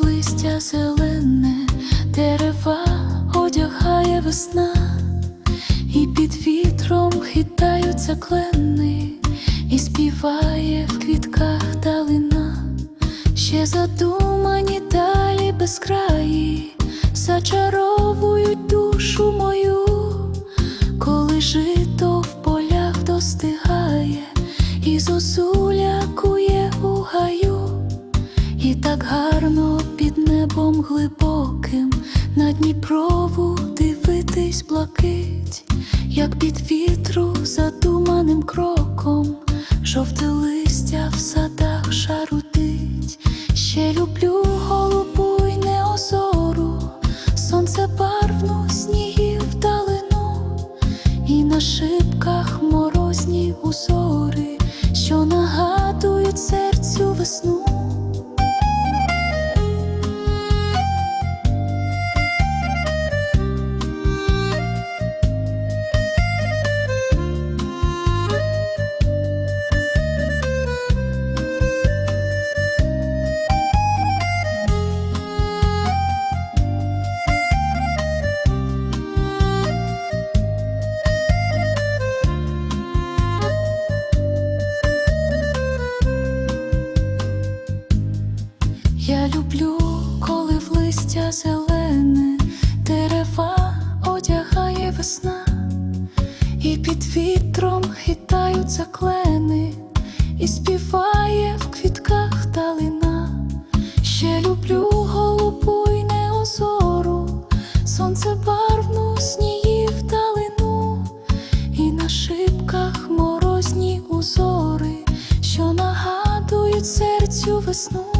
листя зелене дерева одягає весна, і під вітром хитаються клени, і співає в квітках далина, ще задумані далі безкраї, зачаровують душу мою, коли жито під глибоким на Дніпрову дивитись блакить, як під вітру задуманим кроком, жовте листя в садах шарудить. Ще люблю голубу й неозору, сонце барвну снігів вдалину, і на шибках морозні узори, що нагадують серцю весну. Я люблю, коли в листя зелене дерева одягає весна, і під вітром хитаються клени, і співає в квітках далина. Ще люблю голубу й неозору, сонце барвну сніїв далину, і на шибках морозні узори, що нагадують серцю весну.